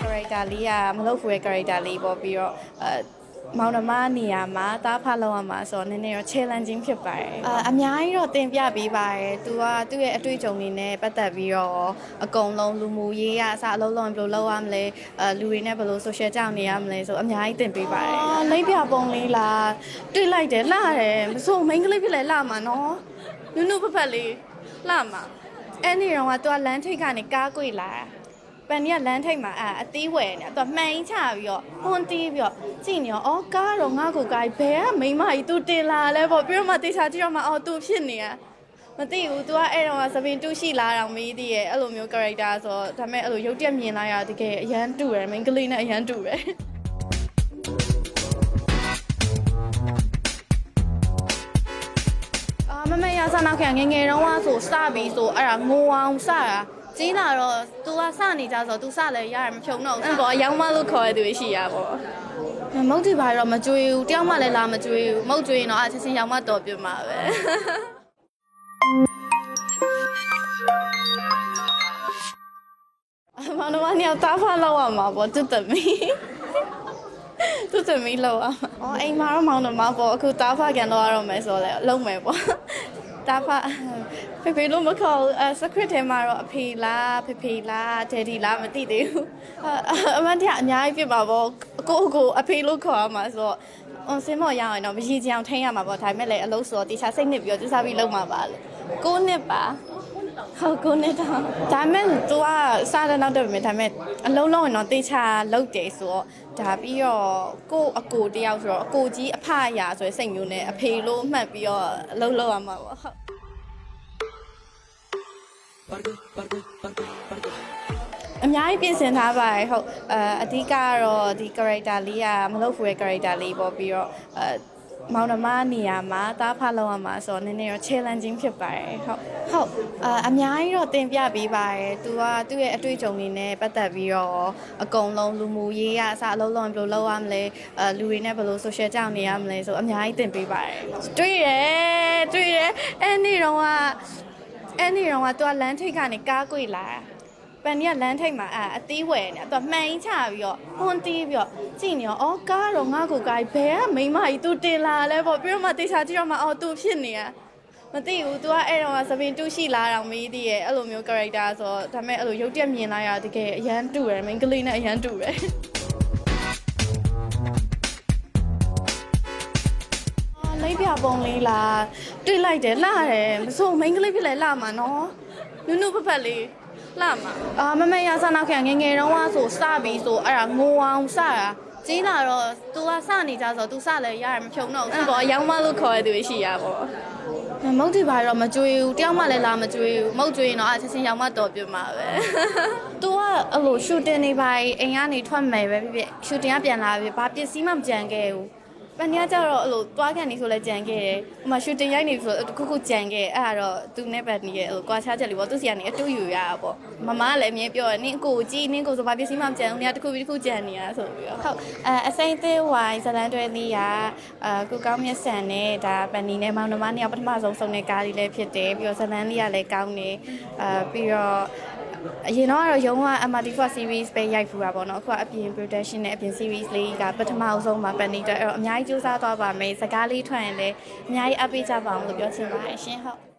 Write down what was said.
character လေးကမလုပ်ဘူးရဲ့ character လေးပေါ့ပြီးတော့အဲမောင်နှမနေရာမှာတားဖလောက်ရမှာဆိုတော့နည်းနည်းတော့ challenging ဖြစ်ပါတယ်အာအများကြီးတော့တင်ပြပေးပါတယ်။ तू ကသူ့ရဲ့အတွေ့အကြုံတွေနဲ့ပတ်သက်ပြီးတော့အကုန်လုံးလူမှုရေးကအစအလုံးလုံးဘယ်လိုလုပ်ရမလဲအဲလူတွေနဲ့ဘယ်လို social ကြောင်နေရမလဲဆိုအများကြီးတင်ပေးပါတယ်။အာလိမ့်ပြပုံလေးလားတွေ့လိုက်တယ်လှတယ်မစိုးမိန်းကလေးဖြစ်လဲလှမှာနော်။နုနုဖက်ဖက်လေးလှမှာ အဲ့ဒီတော့က तू ကလမ်းထိပ်ကနေကားကွေလာတာပန်ကြီးကလမ်းထိပ်မှာအဲအသီးဝယ်နေသူကမှန်ကြီးချပြီးတော့ဟွန်းတီးပြီးတော့ကြည့်နေရောအော်ကားတော့ငါ့ကိုကားဘယ်ကမိန်းမကြီး तू တင်လာလဲပေါ့ပြီးတော့မှတေချာကြည့်တော့မှအော် तू ဖြစ်နေရမသိဘူး तू ကအဲ့တော့သပင်တူးရှိလာတော့မေးသေးရဲ့အဲ့လိုမျိုး character ဆိုတော့ဒါပေမဲ့အဲ့လိုရုပ်တက်မြင်လိုက်ရတကယ်အရန်တူတယ်မိန်းကလေးနဲ့အရန်တူတယ် မမေရဆနာခံငယ်ငယ်တုန်းကဆိုစပြီးဆိုအဲ့ဒါငိုအောင်စတာကြီးလာတော့ तू ကစနေကြဆို तू စလည်းရရမဖြုံတော့ဘူးအဲ့ပေါ်အယောင်မလို့ခေါ်ရတဲ့သူရှိရပေါ့မုတ်တီပါတော့မကြွေးဘူးတယောက်မှလည်းလာမကြွေးဘူးမုတ်ကြွေးရင်တော့အချင်းချင်းရောင်မတော်ပြမှာပဲအမောင်တို့ကနေတားဖားလောက်ရမှာပေါ့တွတ်တမီ တွတ်တမီလောက်ရမှာအော်အိမ်မှာတော့မောင်တို့မှာပေါ့အခုတားဖားကန်တော့ရတော့မယ်ဆိုတော့လည်းလုံးမယ်ပေါ့တားဖားဖေဖေလို့မခေါ်ဘူးအဲ secret ထဲမှာတော့အဖေလားဖေဖေလားဒယ်ဒီလားမသိသေးဘူးအမန်တရားအများကြီးပြပါပေါ့ကိုကိုကိုအဖေလို့ခေါ်ရမှာဆိုတော့အွန်စင်မော်ရအောင်တော့မကြီးချအောင်ထိန်းရမှာပေါ့ဒါပေမဲ့လည်းအလုပ်ဆိုတော့တေချာစိတ်နစ်ပြီးတော့သူစားပြီးလုပ်မှာပါလို့ကိုနှစ်ပါ ဟုတ်ကိုနဲ့တော့ဒါပေမဲ့ तू ကစားတဲ့နောက်တော့ပဲဒါပေမဲ့အလုံးလုံးရင်တော့တေချာလုတ်တယ်ဆိုတော့ဒါပြီးတော့ကို့အကိုတယောက်ဆိုတော့အကိုကြီးအဖအရာဆိုတဲ့စိတ်မျိုးနဲ့အဖေလို့မှတ်ပြီးတော့အလုံးလုံးရမှာပေါ့ဟုတ်အများကြီးပြင်ဆင်ထားပါတယ်ဟုတ်အဲအဓိကကတော့ဒီ character လေးကမလုပ်ဘူးရဲ့ character လေးပေါ့ပြီးတော့အဲ မောင်နှမနေရာမှာတားဖလောက်ရမှာဆိုတော့နည်းနည်းတော့ challenging ဖြစ်ပါတယ်ဟုတ်ဟုတ်အာအများကြီးတော့တင်ပြပေးပါတယ်။ तू ကသူ့ရဲ့အတွေ့အကြုံတွေနဲ့ပတ်သက်ပြီးတော့အကုန်လုံးလူမှုရေးကအစအလုံးလုံးဘယ်လိုလုပ်ရမလဲအဲလူတွေနဲ့ဘယ်လို social ကြောင်နေရမလဲဆိုအများကြီးတင်ပေးပါတယ်။တွေ့တယ်တွေ့တယ်အဲ့ဒီတော့ကအဲ့ဒီတော့က तू ကလမ်းထိပ်ကနေကားကွေလာတာ ပန်ကြီးကလမ်းထိပ်မှာအဲအသီးဝယ်နေသူကမှန်ကြီးချပြီးတော့ဟွန်းတီးပြီးတော့ကြည့်နေရောအော်ကားတော့ငါ့ကိုကားဘယ်ကမိန်းမကြီး तू တင်လာလဲပေါ့ပြီးတော့မှတေချာကြည့်တော့မှအော် तू ဖြစ်နေရမသိဘူး तू ကအဲ့တော့သပင်တူးရှိလာတော့မေးသေးရဲ့အဲ့လိုမျိုး character ဆိုတော့ဒါပေမဲ့အဲ့လိုရုပ်တက်မြင်လိုက်ရတကယ်အရန်တူတယ်မိန်းကလေးနဲ့အရန်တူတယ်အာလိမ့်ပြပုံလေးလားတွေ့လိုက်တယ်လှတယ်မစိုးမိန်းကလေးဖြစ်လဲလှမှာနော်နုနုဖက်ဖက်လေး လှမှာအာမမေရဆနာခံငယ်ငယ်တုန်းကဆိုစပြီးဆိုအဲ့ဒါငိုအောင်စတာကြီးလာတော့ तू ကစနေကြဆို तू စလည်းရရမဖြုံတော့ဘူးအဲ့ပေါ်အယောင်မလို့ခေါ်ရတဲ့သူရှိရပေါ့မုတ်တီပါတော့မကြွေးဘူးတယောက်မှလည်းလာမကြွေးဘူးမုတ်ကြွေးရင်တော့အချင်းချင်းရောင်မတော်ပြမှာပဲ तू ကအဲ့လို shooting နေပါအိမ်ကနေထွက်မယ်ပဲဖြစ်ဖြစ် shooting ကပြန်လာပြီဘာပစ္စည်းမှမကြံခဲ့ဘူး ပန်နီကကျတော့အဲ့လိုတွားကန်နေဆိုလဲကြံခဲ့တယ်။ဟိုမှာ shooting ရိုက်နေပြီဆိုတော့တစ်ခုခုကြံခဲ့အဲ့ဒါတော့သူနဲ့ပန်နီရဲ့အဲ့လိုကွာခြားချက်လေးပေါ့သူစီကနေအတူယူရတာပေါ့။မမကလည်းအမြဲပြောတယ်နင်းအကိုကြည့်နင်းကိုဆိုဘာပစ္စည်းမှမကြံဘူးနင်ကတစ်ခုပြီးတစ်ခုကြံနေရဆိုပြီးတော့ဟုတ်အဲအစိမ့်သေးဝိုင်ဇလန်တွဲလေးကအာကုကောင်းမြတ်ဆန်နဲ့ဒါပန်နီနဲ့မောင်နှမနှစ်ယောက်ပထမဆုံးစုံတဲ့ကားလေးလည်းဖြစ်တယ်ပြီးတော့ဇလန်လေးကလည်းကောင်းနေအာပြီးတော့ အရင်တော့ကတော့ရုံးက MRT4 series ပဲရိုက်ဖူတာပေါ့နော်အခုကအပြင် production နဲ့အပြင် series လေးကပထမအဆုံးမှာပန်နီတက်အဲ့တော့အများကြီးစူးစမ်းသွားပါမယ်စကားလေးထွက်ရင်လည်းအများကြီးအပ်ပေးကြပါအောင်လို့ပြောချင်ပါတယ်ရှင်ဟုတ်